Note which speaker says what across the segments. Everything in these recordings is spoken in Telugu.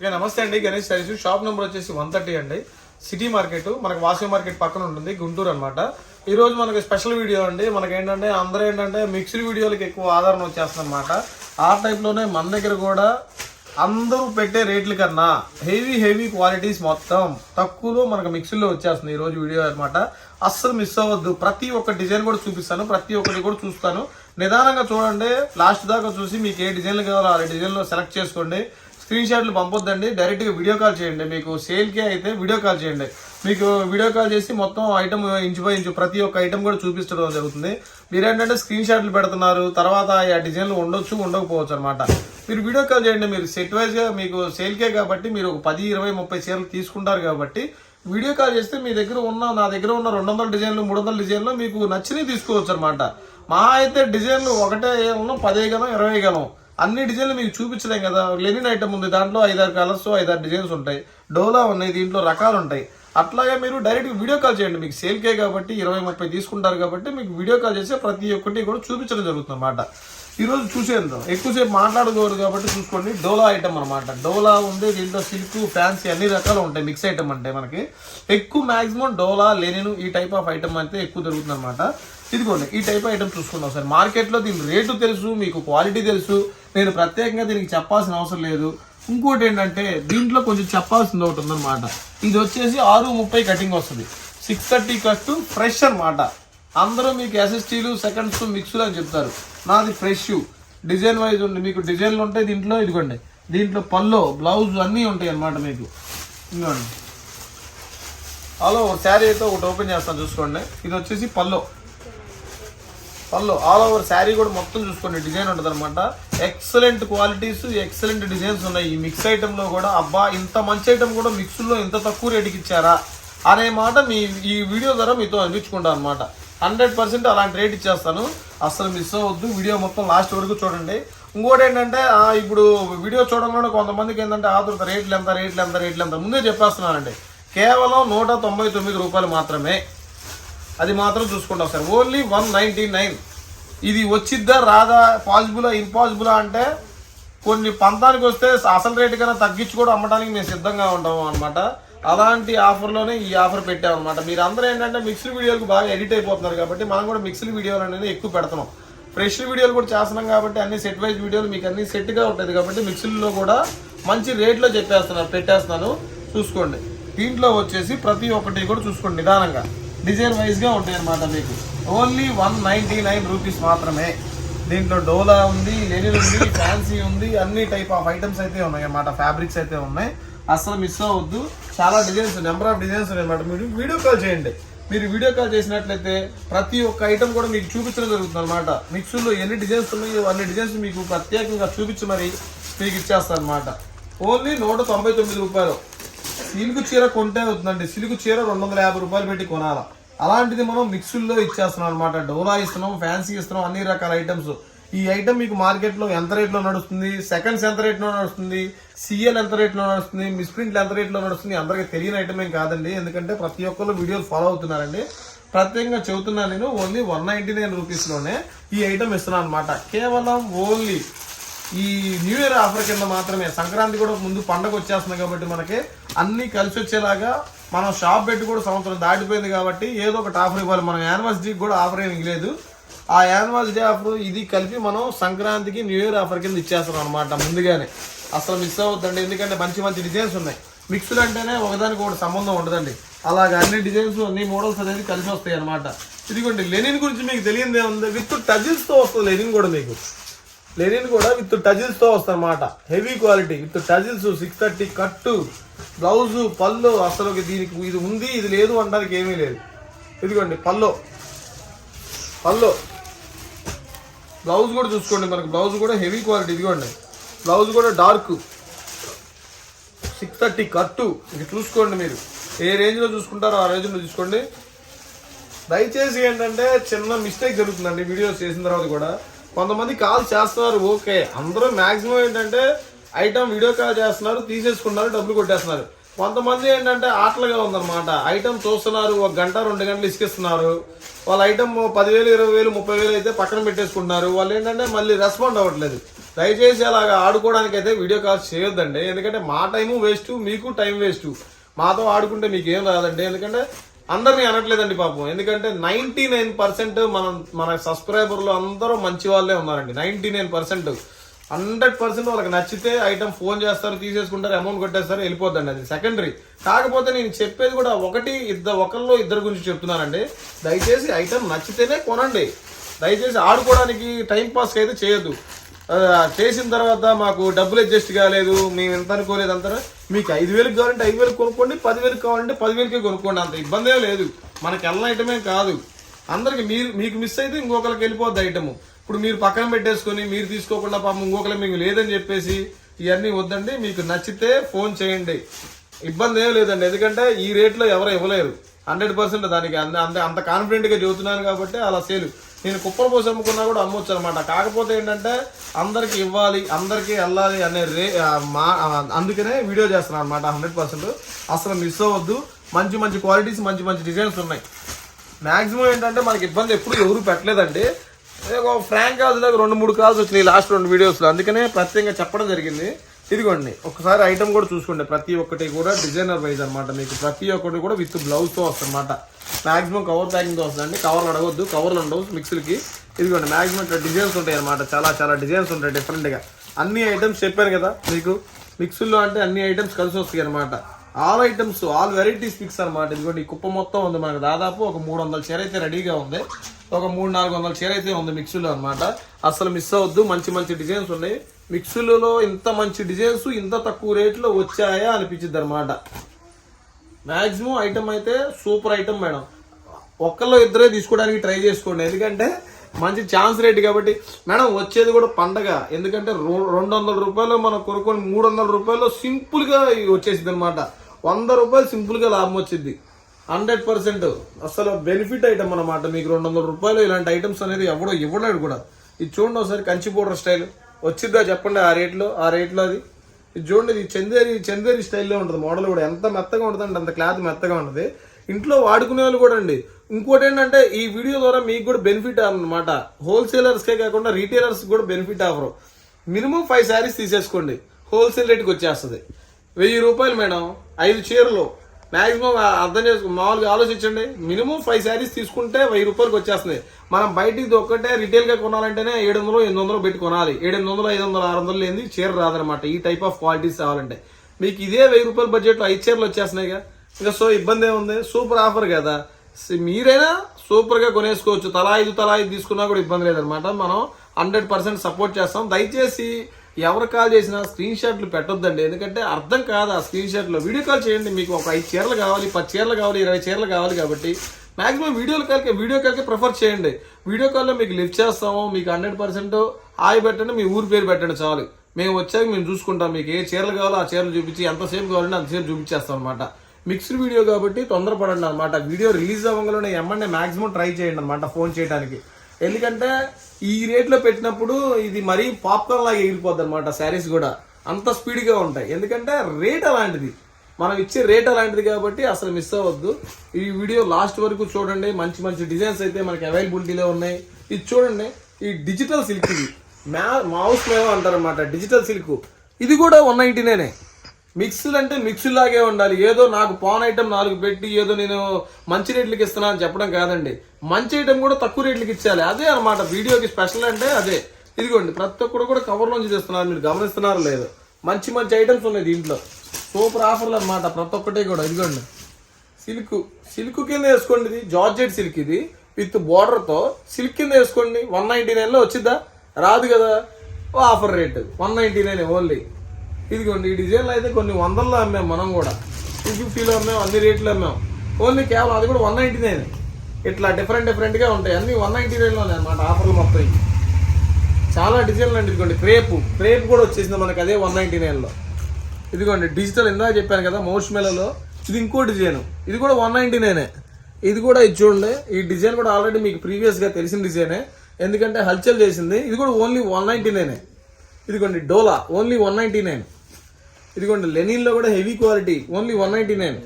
Speaker 1: ఇక నమస్తే అండి గణేష్ సారీస్ షాప్ నెంబర్ వచ్చేసి వన్ థర్టీ అండి. సిటీ మార్కెట్ మనకు వాసవి మార్కెట్ పక్కన ఉంటుంది గుంటూరు అనమాట ఈ రోజు మనకి స్పెషల్ వీడియో అండి. మనకి ఏంటంటే అందరూ ఏంటంటే మిక్స్డ్ వీడియోలకి ఎక్కువ ఆదరణ వచ్చేస్తుంది అనమాట ఆ టైప్లోనే మన దగ్గర కూడా అందరూ పెట్టే రేట్ల కన్నా హెవీ హెవీ క్వాలిటీస్ మొత్తం తక్కువలో మనకు మిక్సీలో వచ్చేస్తుంది ఈ రోజు వీడియో అన్నమాట. అస్సలు మిస్ అవ్వద్దు. ప్రతి ఒక్క డిజైన్ కూడా చూపిస్తాను ప్రతి ఒక్కటి కూడా చూస్తాను. నిదానంగా చూడండి లాస్ట్ దాకా చూసి మీకు ఏ డిజైన్లు కావాలో ఆ డిజైన్లో సెలెక్ట్ చేసుకోండి. స్క్రీన్ షాట్లు పంపొద్దండి. డైరెక్ట్గా వీడియో కాల్ చేయండి. మీకు సేల్కే అయితే వీడియో కాల్ చేయండి. మీకు వీడియో కాల్ చేసి మొత్తం ఐటమ్ ఇంచు బై ఇంచు ప్రతి ఒక్క ఐటమ్ కూడా చూపించడం జరుగుతుంది. మీరేంటంటే స్క్రీన్ షాట్లు పెడుతున్నారు. తర్వాత ఆ డిజైన్లు ఉండొచ్చు ఉండకపోవచ్చు అనమాట మీరు వీడియో కాల్ చేయండి. మీరు సెట్ వైజ్గా మీకు సేల్కే కాబట్టి మీరు ఒక పది ఇరవై ముప్పై చీరలు తీసుకుంటారు కాబట్టి వీడియో కాల్ చేస్తే మీ దగ్గర ఉన్న నా దగ్గర ఉన్న రెండు వందల డిజైన్లు మూడు వందల డిజైన్లు మీకు నచ్చినవి తీసుకోవచ్చు అనమాట మా అయితే డిజైన్లు ఒకటే ఉన్నాం పదే గలం ఇరవై గలం అన్ని డిజైన్లు మీకు చూపించలేం కదా. లెనిన్ ఐటమ్ ఉంది దాంట్లో ఐదారు కలర్స్ ఐదారు డిజైన్స్ ఉంటాయి. డోలా ఉన్నాయి దీంట్లో రకాలు ఉంటాయి. అట్లాగే మీరు డైరెక్ట్ వీడియో కాల్ చేయండి. మీకు సేల్కే కాబట్టి ఇరవై ముప్పై తీసుకుంటారు కాబట్టి మీకు వీడియో కాల్ చేస్తే ప్రతి ఒక్కటి కూడా చూపించడం జరుగుతుంది అనమాట ఈరోజు చూసేద్దాం. ఎక్కువసేపు మాట్లాడకూడదు కాబట్టి చూసుకోండి. డోలా ఐటమ్ అనమాట డోలా ఉంది దీంట్లో సిల్క్ ఫ్యాన్సీ అన్ని రకాలు ఉంటాయి. మిక్స్ ఐటమ్ అంటే మనకి. ఎక్కువ మ్యాక్సిమం డోలా లెనిన్ ఈ టైప్ ఆఫ్ ఐటమ్ అయితే ఎక్కువ దొరుకుతుంది అనమాట ఇదిగోండి ఈ టైప్ ఐటమ్ చూసుకుందాం సార్. మార్కెట్లో దీని రేటు తెలుసు మీకు క్వాలిటీ తెలుసు. నేను ప్రత్యేకంగా దీనికి చెప్పాల్సిన అవసరం లేదు. ఇంకోటి ఏంటంటే దీంట్లో కొంచెం చెప్పాల్సింది ఒకటి ఉందన్నమాట. ఇది వచ్చేసి ఆరు ముప్పై కటింగ్ వస్తుంది. సిక్స్ థర్టీ కట్ ఫ్రెష్ అనమాట అందరూ మీకు ఎస్ఎస్టీలు సెకండ్స్ మిక్స్లు అని చెప్తారు. నాది ఫ్రెష్ డిజైన్ వైజ్ ఉంది మీకు డిజైన్లు ఉంటాయి దీంట్లో ఇదిగోండి. దీంట్లో పల్లో బ్లౌజ్ అన్నీ ఉంటాయి అన్నమాట మీకు. ఇదిగోండి. హలో శారీ అయితే ఒకటి ఓపెన్ చేస్తాను చూసుకోండి. ఇది వచ్చేసి పల్లో పళ్ళు ఆల్ ఓవర్ శారీ కూడా మొత్తం చూసుకోండి డిజైన్ ఉంటుంది అనమాట ఎక్సలెంట్ క్వాలిటీస్ ఎక్సలెంట్ డిజైన్స్ ఉన్నాయి. ఈ మిక్స్ ఐటెంలో కూడా అబ్బా ఇంత మంచి ఐటెం కూడా మిక్స్లో ఇంత తక్కువ రేటుకి ఇచ్చారా? అనే మాట మీ ఈ వీడియో ద్వారా మీతో అనిపించుకుంటాను అనమాట హండ్రెడ్ పర్సెంట్ అలాంటి రేట్ ఇచ్చేస్తాను. అసలు మిస్ అవ్వద్దు. వీడియో మొత్తం లాస్ట్ వరకు చూడండి. ఇంకోటి ఏంటంటే ఇప్పుడు వీడియో చూడంలోనే కొంతమందికి ఏంటంటే ఆదుర్త రేట్లు ఎంత రేట్లు ఎంత రేట్లు ఎంత? ముందే చెప్పేస్తున్నానండి. కేవలం నూట తొంభై తొమ్మిది రూపాయలు మాత్రమే. అది మాత్రం చూసుకుంటాం sir. Only one ninety nine ఇది వచ్చిద్దా రాదా పాసిబులా ఇంపాసిబులా అంటే కొన్ని పంతానికి వస్తే అసలు రేటు కన్నా తగ్గించి కూడా అమ్మడానికి మేము సిద్ధంగా ఉంటాము అనమాట అలాంటి ఆఫర్లోనే ఈ ఆఫర్ పెట్టామన్నమాట మీరు అందరూ ఏంటంటే మిక్స్డ్ వీడియోలకు బాగా ఎడిట్ అయిపోతున్నారు కాబట్టి మనం కూడా మిక్స్డ్ వీడియోలు అనేది ఎక్కువ పెడుతున్నాం. ఫ్రెష్ వీడియోలు కూడా చేస్తున్నాం కాబట్టి అన్ని సెట్ వైజ్ వీడియోలు మీకు అన్ని సెట్గా ఉంటుంది కాబట్టి మిక్సీలో కూడా మంచి రేట్లో చెప్పేస్తున్నాను పెట్టేస్తున్నాను. చూసుకోండి. దీంట్లో వచ్చేసి ప్రతి ఒక్కటి కూడా చూసుకోండి నిదానంగా. డిజైన్ వైజ్గా ఉంటాయి అన్నమాట మీకు. Only one ninety nine rupees మాత్రమే. దీంట్లో డోలా ఉంది లెనిన్ ఉంది ఫ్యాన్సీ ఉంది అన్ని టైప్ ఆఫ్ ఐటమ్స్ అయితే ఉన్నాయి అన్నమాట ఫ్యాబ్రిక్స్ అయితే ఉన్నాయి. అస్సలు మిస్ అవ్వద్దు. చాలా డిజైన్స్ నెంబర్ ఆఫ్ డిజైన్స్ ఉన్నాయి అన్నమాట మీరు వీడియో కాల్ చేయండి. మీరు వీడియో కాల్ చేసినట్లయితే ప్రతి ఒక్క ఐటమ్ కూడా మీకు చూపించడం జరుగుతుంది అనమాట మిక్సుల్లో ఎన్ని డిజైన్స్ ఉన్నాయో అన్ని డిజైన్స్ మీకు ప్రత్యేకంగా చూపించి మరి మీకు ఇచ్చేస్తాను అనమాట ఓన్లీ నూట తొంభై తొమ్మిది రూపాయలు. సిల్క్ చీర కొంటే అవుతుందండి. సిల్క్ చీర రెండు వందల యాభై రూపాయలు పెట్టి కొనాలా. అలాంటిది మనం మిక్సుల్లో ఇచ్చేస్తున్నాం అనమాట డోలా ఇస్తున్నాం ఫ్యాన్సీ ఇస్తున్నాం అన్ని రకాల ఐటమ్స్. ఈ ఐటమ్ మీకు మార్కెట్లో ఎంత రేట్లో నడుస్తుంది? సెకండ్స్ ఎంత రేట్లో నడుస్తుంది? సిఎల్ ఎంత రేట్లో నడుస్తుంది? మిస్ప్రింట్లు ఎంత రేట్లో నడుస్తుంది? అందరికీ తెలియని ఐటమ్ ఏం కాదండి. ఎందుకంటే ప్రతి ఒక్కరు వీడియోలు ఫాలో అవుతున్నారండి. ప్రత్యేకంగా చెబుతున్నాను నేను ఓన్లీ వన్ నైంటీ నైన్ రూపీస్లోనే ఈ ఐటమ్ ఇస్తున్నాను అనమాట కేవలం ఓన్లీ ఈ న్యూ ఇయర్ ఆఫర్ కింద మాత్రమే. సంక్రాంతి కూడా ముందు పండగ వచ్చేస్తుంది కాబట్టి మనకి అన్ని కలిసి వచ్చేలాగా మనం షాప్ పెట్టి కూడా సంవత్సరం దాటిపోయింది కాబట్టి ఏదో ఒకటి ఆఫర్ ఇవ్వాలి. మనం యానివర్సరీకి కూడా ఆఫర్ ఏమి లేదు. ఆ యానివర్సరీ ఆఫర్ ఇది కలిపి మనం సంక్రాంతికి న్యూ ఇయర్ ఆఫర్ కింద ఇచ్చేస్తాం అనమాట ముందుగానే. అసలు మిస్ అవుతుందండి ఎందుకంటే మంచి మంచి డిజైన్స్ ఉన్నాయి. మిక్స్డ్ అంటేనే ఒకదానికి ఒకటి సంబంధం ఉండదండి. అలాగే అన్ని డిజైన్స్ అన్ని మోడల్స్ అనేది కలిసి వస్తాయి అనమాట ఇదిగోండి లెనిన్ గురించి మీకు తెలియదే ఉంది. విత్ టజిల్స్తో వస్తుంది లెనిన్ కూడా మీకు. లెనిన్ కూడా విత్ టజిల్స్తో వస్తాయన్నమాట heavy quality with tassels six thirty cut blouse పళ్ళు అసలు దీనికి ఇది ఉంది ఇది లేదు అనడానికి ఏమీ లేదు. ఇదిగోండి పల్లో పల్లో బ్లౌజ్ కూడా చూసుకోండి మనకు బ్లౌజ్ కూడా హెవీ క్వాలిటీ ఇదిగోండి. బ్లౌజ్ కూడా డార్క్ సిక్స్ థర్టీ కట్టు. ఇది చూసుకోండి మీరు. ఏ రేంజ్లో చూసుకుంటారో ఆ రేంజ్లో చూసుకోండి. దయచేసి ఏంటంటే చిన్న మిస్టేక్ జరుగుతుందండి వీడియోస్ చేసిన తర్వాత కూడా. కొంతమంది కాల్ చేస్తున్నారు ఓకే. అందరూ మాక్సిమం ఏంటంటే ఐటమ్ వీడియో కాల్ చేస్తున్నారు తీసేసుకున్నారు డబ్బులు కొట్టేస్తున్నారు. కొంతమంది ఏంటంటే ఆటలుగా ఉందన్నమాట. ఐటమ్ చూస్తున్నారు ఒక గంట రెండు గంటలు ఇసుకిస్తున్నారు. వాళ్ళ ఐటమ్ పదివేలు ఇరవై వేలు ముప్పై వేలు అయితే పక్కన పెట్టేసుకుంటున్నారు. వాళ్ళు ఏంటంటే మళ్ళీ రెస్పాండ్ అవ్వట్లేదు. దయచేసి అలాగా ఆడుకోవడానికి అయితే వీడియో కాల్స్ చేయొద్దండి. ఎందుకంటే మా టైము వేస్ట్ మీకు టైం వేస్ట్. మాతో ఆడుకుంటే మీకు ఏం రాదండి. ఎందుకంటే అందరినీ అనట్లేదండి పాపం. ఎందుకంటే నైన్టీ నైన్ పర్సెంట్ మనం మన సబ్స్క్రైబర్లు అందరూ మంచి వాళ్ళే ఉన్నారండి. Ninety nine percent hundred percent వాళ్ళకి నచ్చితే ఐటమ్ ఫోన్ చేస్తారు తీసేసుకుంటారు అమౌంట్ కొట్టేస్తారు వెళ్ళిపోద్దండి అది. సెకండరీ. కాకపోతే నేను చెప్పేది కూడా ఒకటి ఇద్దరు ఒకరిలో ఇద్దరు గురించి చెప్తున్నానండి. దయచేసి ఐటమ్ నచ్చితేనే కొనండి. దయచేసి ఆడుకోవడానికి టైం పాస్ అయితే చేయొద్దు. చేసిన తర్వాత మాకు డబ్బులు అడ్జస్ట్ కాలేదు మేము ఎంత అనుకోలేదు అంటారా? మీకు ఐదు వేలకు కావాలంటే ఐదు వేలకు కొనుక్కోండి పదివేలకు కావాలంటే పదివేలకే కొనుక్కోండి అంత ఇబ్బంది లేదు. మనకి వెళ్ళిన ఐటమే కాదు. అందరికి మీరు మీకు మిస్ అయితే ఇంకొకరికి వెళ్ళిపోద్ది ఐటమ్. ఇప్పుడు మీరు పక్కన పెట్టేసుకొని మీరు తీసుకోకుండా పాపం ఇంకొకరికి మీకు లేదని చెప్పేసి ఇవన్నీ వద్దండి. మీకు నచ్చితే ఫోన్ చేయండి. ఇబ్బంది ఏం లేదండి. ఎందుకంటే ఈ రేట్లో ఎవరు ఇవ్వలేరు. హండ్రెడ్ పర్సెంట్ దానికి అంత అంత కాన్ఫిడెంట్గా కాన్ఫిడెంట్గా చెబుతున్నాను కాబట్టి అలా సేల్. నేను కుప్పలు పోసి అమ్ముకున్నా కూడా అమ్మొచ్చు అనమాట కాకపోతే ఏంటంటే అందరికి ఇవ్వాలి అందరికి వెళ్ళాలి అనే రే మా అందుకనే వీడియో చేస్తున్నాను అనమాట హండ్రెడ్ పర్సెంట్. అసలు మిస్ అవ్వద్దు. మంచి మంచి క్వాలిటీస్ మంచి మంచి డిజైన్స్ ఉన్నాయి. మాక్సిమం ఏంటంటే మనకి ఇబ్బంది ఎప్పుడు ఎవరు పెట్టలేదండి. ఫ్రాంక్ కాల్స్ దగ్గర రెండు మూడు కాల్స్ వచ్చినాయి లాస్ట్ రెండు వీడియోస్లో అందుకనే ప్రత్యేకంగా చెప్పడం జరిగింది. ఇదిగోండి ఒకసారి ఐటమ్ కూడా చూసుకోండి. ప్రతి ఒక్కటి కూడా డిజైనర్ వైజ్ అనమాట మీకు ప్రతి ఒక్కటి కూడా విత్ బ్లౌజ్తో వస్తుందన్నమాట మాక్సిమం కవర్ ప్యాకింగ్తో వస్తుందండి కవర్లు అడగొద్దు. కవర్లు ఉండవు మిక్సీకి ఇదిగోండి మాక్సిమం ఇట్లా డిజైన్స్ ఉంటాయి అనమాట చాలా చాలా డిజైన్స్ ఉంటాయి డిఫరెంట్గా అన్ని ఐటమ్స్ చెప్పాను కదా మీకు. మిక్సీల్లో అంటే అన్ని ఐటమ్స్ కలిసి వస్తాయి అనమాట all items all varieties pics అనమాట ఇదిగోండి ఈ కుప్ప మొత్తం ఉంది మనకు. దాదాపు ఒక మూడు వందల చీర అయితే రెడీగా ఉంది. ఒక మూడు నాలుగు వందల చీర అయితే ఉంది మిక్సీలో అనమాట అసలు మిస్ అవ్వద్దు మంచి మంచి డిజైన్స్ ఉన్నాయి. మిక్సీలలో ఇంత మంచి డిజైన్స్ ఇంత తక్కువ రేట్లో వచ్చాయా అనిపించింది అనమాట మాక్సిమం ఐటమ్ అయితే సూపర్ ఐటమ్ మేడం. ఒక్కళ్ళు ఇద్దరే తీసుకోవడానికి ట్రై చేసుకోండి. ఎందుకంటే మంచి ఛాన్స్ రేట్ కాబట్టి. మేడం వచ్చేది కూడా పండగ. ఎందుకంటే రో- రెండు వందల రూపాయలు మనం కొనుక్కొని మూడు వందల రూపాయలు సింపుల్గా వచ్చేసింది అనమాట వంద రూపాయలు సింపుల్గా లాభం వచ్చింది. Hundred percent. అసలు బెనిఫిట్ ఐటమ్ అనమాట మీకు రెండు వందల రూపాయలు ఇలాంటి ఐటమ్స్ అనేది ఎవడో ఇవ్వలేడు కూడా. ఇది చూడండి ఒకసారి కంచి పౌడర్ స్టైల్. వచ్చిద్దా చెప్పండి ఆ రేట్లో ఆ రేట్లో అది. ఇది చూడండి ఇది చందేరి చందేరి స్టైల్లో ఉంటుంది మోడల్ కూడా. ఎంత మెత్తగా ఉంటుంది అంత క్లాత్ మెత్తగా ఉంటుంది. ఇంట్లో వాడుకునే వాళ్ళు కూడా అండి. ఇంకోటి ఏంటంటే ఈ వీడియో ద్వారా మీకు కూడా బెనిఫిట్ అనమాట హోల్సేలర్స్కే కాకుండా రీటైలర్స్ కూడా benefit offer. Minimum five sarees తీసేసుకోండి. హోల్సేల్ రేట్కి వచ్చేస్తుంది. వెయ్యి రూపాయలు మేడం. ఐదు చీరలు. మాక్సిమం అర్థం చేసుకో మామూలుగా ఆలోచించండి. మినిమం ఫైవ్ శారీస్ తీసుకుంటే వెయ్యి రూపాయలకి వచ్చేస్తుంది మనం బయటికి ఒక్కటే రిటైల్గా కొనాలంటేనే ఏడు వందలు ఎనిమిది వందలు పెట్టి కొనాలి. ఏడు వందలు ఐదు వందలు ఆరు వందలు లేని చీర రాదనమాట ఈ టైప్ ఆఫ్ క్వాలిటీస్ కావాలంటే. మీకు ఇదే వెయ్యి రూపాయల బడ్జెట్లో ఐదు చీరలు వచ్చేస్తున్నాయిగా ఇంకా సో ఇబ్బంది ఏముంది? సూపర్ ఆఫర్ కదా. మీరైనా సూపర్గా కొనేసుకోవచ్చు. తలా ఐదు తలా ఐదు తీసుకున్నా కూడా ఇబ్బంది లేదనమాట మనం హండ్రెడ్ పర్సెంట్ సపోర్ట్ చేస్తాం. దయచేసి ఎవరు కాల్ చేసినా స్క్రీన్ షాట్లు పెట్టొద్దండి. ఎందుకంటే అర్థం కాదు ఆ స్క్రీన్ షాట్లో. వీడియో కాల్ చేయండి మీకు ఒక ఐదు చీరలు కావాలి పది చీరలు కావాలి ఇరవై చీరలు కావాలి కాబట్టి మాక్సిమం వీడియోలు కాల్కి వీడియో కాల్కి ప్రిఫర్ చేయండి. వీడియో కాల్లో మీకు లిఫ్ట్ చేస్తాము మీకు హండ్రెడ్ పర్సెంట్ ఆయి పెట్టండి మీ ఊరి పేరు పెట్టండి చాలు. మేము వచ్చాక మేము చూసుకుంటాం మీకు ఏ చీరలు కావాలో ఆ చీరలు చూపించి ఎంతసేపు కావాలంటే అంతసేపు చూపించేస్తాం అనమాట మిక్స్డ్ వీడియో కాబట్టి తొందరపడండి అనమాట వీడియో రిలీజ్ అవ్వగానే ఎమ్మంటే మాక్సిమం ట్రై చేయండి అనమాట ఫోన్ చేయడానికి ఎందుకంటే ఈ రేట్లో పెట్టినప్పుడు ఇది మరీ పాప్కార్న్ లాగా ఎగిరిపోద్ది అనమాట శారీస్ కూడా. అంత స్పీడ్గా ఉంటాయి. ఎందుకంటే రేట్ అలాంటిది. మనం ఇచ్చే రేట్ అలాంటిది కాబట్టి అసలు మిస్ అవ్వద్దు. ఈ వీడియో లాస్ట్ వరకు చూడండి. మంచి మంచి డిజైన్స్ అయితే మనకి అవైలబిలిటీలో ఉన్నాయి. ఇది చూడండి. ఈ డిజిటల్ సిల్క్ ఇది. మ్యా మౌస్ మేమో అంటారనమాట డిజిటల్ సిల్క్. ఇది కూడా వన్ నైన్టీనేనే మిక్స్డ్ అంటే మిక్స్డ్ లాగే ఉండాలి. ఏదో నాకు పాన్ ఐటమ్ నాలుగు పెట్టి ఏదో నేను మంచి రేట్లకి ఇస్తున్నా అని చెప్పడం కాదండి. మంచి ఐటమ్ కూడా తక్కువ రేట్లకి ఇచ్చాలి అదే అన్నమాట. వీడియోకి స్పెషల్ అంటే అదే. ఇదిగోండి ప్రతి ఒక్కరు కూడా కవర్ నుంచి తెస్తున్నారు మీరు గమనిస్తున్నారు లేదు? మంచి మంచి ఐటమ్స్ ఉన్నాయి దీంట్లో. సూపర్ ఆఫర్లు అనమాట ప్రతి ఒక్కటే కూడా. ఇదిగోండి. సిల్క్ సిల్క్ కింద వేసుకోండి ఇది జార్జెట్ సిల్క్ ఇది. విత్ బోర్డర్తో సిల్క్ కింద వేసుకోండి. వన్ నైన్టీ నైన్లో వచ్చిద్దా? రాదు కదా. Offer rate. One ninety nine only. ఇదిగోండి ఈ డిజైన్లు అయితే కొన్ని వందల్లో అమ్మాం మనం కూడా. టూ ఫిఫ్టీలో అమ్మాం అన్ని రేట్లు అమ్మాం. ఓన్లీ కేవలం అది కూడా వన్ నైంటీ నైన్. ఇట్లా డిఫరెంట్ డిఫరెంట్గా ఉంటాయి. అన్ని వన్ నైంటీ నైన్లోనే అనమాట ఆఫర్లు మొత్తం. చాలా డిజైన్లు అండి ఇదిగోండి క్రేప్. క్రేప్ కూడా వచ్చేసింది మనకి అదే వన్ నైంటీ నైన్లో. ఇదిగోండి డిజిటల్ ఇందాక చెప్పాను కదా మోస్ట్ మెలలో. ఇది ఇంకో డిజైన్. ఇది కూడా వన్ నైంటీ నైనే. ఇది కూడా ఇది చూడండి ఈ డిజైన్ కూడా ఆల్రెడీ మీకు ప్రీవియస్గా తెలిసిన డిజైనే. ఎందుకంటే హల్చల్ చేసింది. ఇది కూడా ఓన్లీ వన్ నైన్టీ నైనే. ఇదిగోండి డోలా. Only one ninety nine. ఇదిగోండి లెనిన్లో కూడా heavy quality only one ninety nine.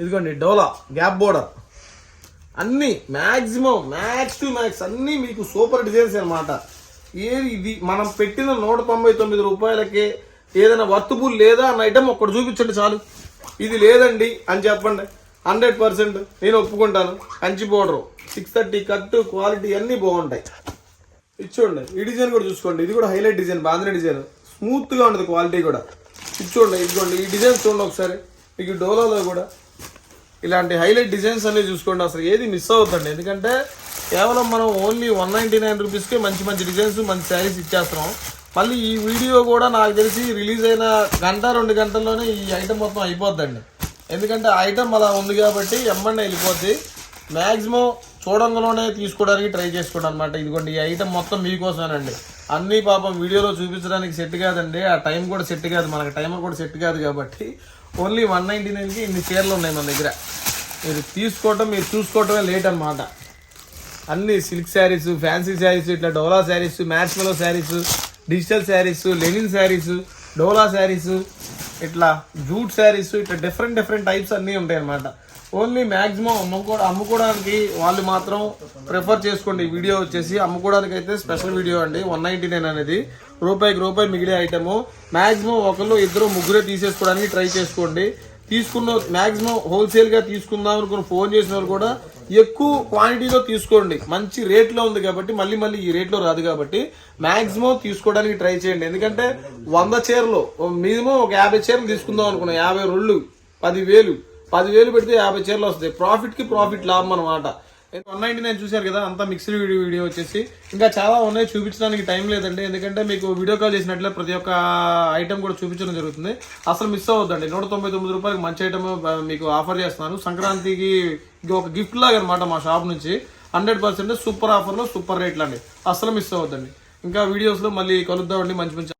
Speaker 1: ఇదిగోండి డోలా గ్యాప్ బోర్డర్. అన్ని మ్యాక్సిమం మ్యాక్స్ టు మ్యాక్స్ అన్ని మీకు సూపర్ డిజైన్స్ అన్నమాట. ఏది ఇది మనం పెట్టిన నూట తొంభై తొమ్మిది రూపాయలకే ఏదైనా వర్తబుల్ లేదా అన్న ఐటమ్ ఒక్కటి చూపించండి చాలు. ఇది లేదండి అని చెప్పండి. హండ్రెడ్ పర్సెంట్ నేను ఒప్పుకుంటాను. Kanchi border six thirty cut quality అన్నీ బాగుంటాయి. ఇది చూడండి ఈ డిజైన్ కూడా చూసుకోండి. ఇది కూడా హైలైట్ డిజైన్ బాంధన డిజైన్. స్మూత్గా ఉండదు ఉంటుంది క్వాలిటీ కూడా. ఇది చూడండి ఇదిగోండి ఈ డిజైన్స్ చూడండి ఒకసారి. మీకు డోలాలో కూడా ఇలాంటి హైలైట్ డిజైన్స్ అనేవి చూసుకోండి. అసలు ఏది మిస్ అవుతుంది ఎందుకంటే కేవలం మనం ఓన్లీ వన్ నైంటీ నైన్ రూపీస్కే మంచి మంచి డిజైన్స్ మంచి శారీస్ ఇచ్చేస్తున్నాం. మళ్ళీ ఈ వీడియో కూడా నాకు తెలిసి రిలీజ్ అయిన గంట రెండు గంటల్లోనే ఈ ఐటమ్ మొత్తం అయిపోద్దండి. ఎందుకంటే ఆ ఐటమ్ అలా ఉంది కాబట్టి ఎమ్మండి వెళ్ళిపోద్ది. మ్యాక్సిమం చూడంగలోనే తీసుకోవడానికి ట్రై చేసుకోండి అనమాట ఇదిగోండి ఈ ఐటమ్ మొత్తం మీకోసమేనండి. అన్ని పాపం వీడియోలో చూపించడానికి సెట్ కాదండి. ఆ టైం కూడా సెట్ కాదు. మనకి టైం కూడా సెట్ కాదు కాబట్టి ఓన్లీ వన్ నైంటీ నైన్కి ఇన్ని చీరలు ఉన్నాయి మన దగ్గర. మీరు తీసుకోవటం మీరు చూసుకోవటమే లేట్ అనమాట అన్ని సిల్క్ శారీస్ ఫ్యాన్సీ శారీస్ ఇట్లా డోలా saris మ్యాచ్మెలో sarees digital sarees linen sarees డోలా శారీస్ ఇట్లా జూట్ శారీస్ ఇట్లా డిఫరెంట్ డిఫరెంట్ టైప్స్ అన్నీ ఉంటాయి అన్నమాట ఓన్లీ మ్యాక్సిమం అమ్ముకో అమ్ముకోవడానికి వాళ్ళు మాత్రం ప్రిఫర్ చేసుకోండి వీడియో వచ్చేసి. అమ్ముకోవడానికి అయితే స్పెషల్ వీడియో అండి. వన్ నైంటీ నైన్ అనేది. రూపాయికి రూపాయి మిగిలే ఐటెము. మ్యాక్సిమం ఒకళ్ళు ఇద్దరు ముగ్గురే తీసేసుకోవడానికి ట్రై చేసుకోండి. తీసుకున్న మ్యాక్సిమం హోల్సేల్గా తీసుకుందాం అనుకుని ఫోన్ చేసిన వాళ్ళు కూడా ఎక్కువ క్వాంటిటీలో తీసుకోండి. మంచి రేట్లో ఉంది కాబట్టి మళ్ళీ మళ్ళీ ఈ రేట్లో రాదు కాబట్టి మాక్సిమం తీసుకోవడానికి ట్రై చేయండి. ఎందుకంటే వంద చీరలు మినిమం ఒక యాభై చీరలు తీసుకుందాం అనుకున్నాం. యాభై రెండు పదివేలు. పదివేలు పెడితే యాభై చీరలు వస్తాయి. ప్రాఫిట్కి ప్రాఫిట్ లాభం అనమాట వన్ నైన్టీ నైన్ చూశారు కదా అంతా మిక్స్డ్ వీడియో వీడియో వచ్చేసి. ఇంకా చాలా ఉన్నాయి చూపించడానికి టైం లేదండి. ఎందుకంటే మీకు వీడియో కాల్ చేసినట్లే ప్రతి ఒక్క ఐటమ్ కూడా చూపించడం జరుగుతుంది. అసలు మిస్ అవ్వద్దండి. నూట తొంభై తొమ్మిది రూపాయలకి మంచి ఐటమ్ మీకు ఆఫర్ చేస్తున్నాను. సంక్రాంతికి ఒక గిఫ్ట్ లాగా అనమాట మా షాప్ నుంచి. హండ్రెడ్ పర్సెంట్ సూపర్ ఆఫర్లో సూపర్ రేట్లు అండి అసలు మిస్ అవ్వద్దండి. ఇంకా వీడియోస్లో మళ్ళీ కలుద్దామండి. మంచి మంచి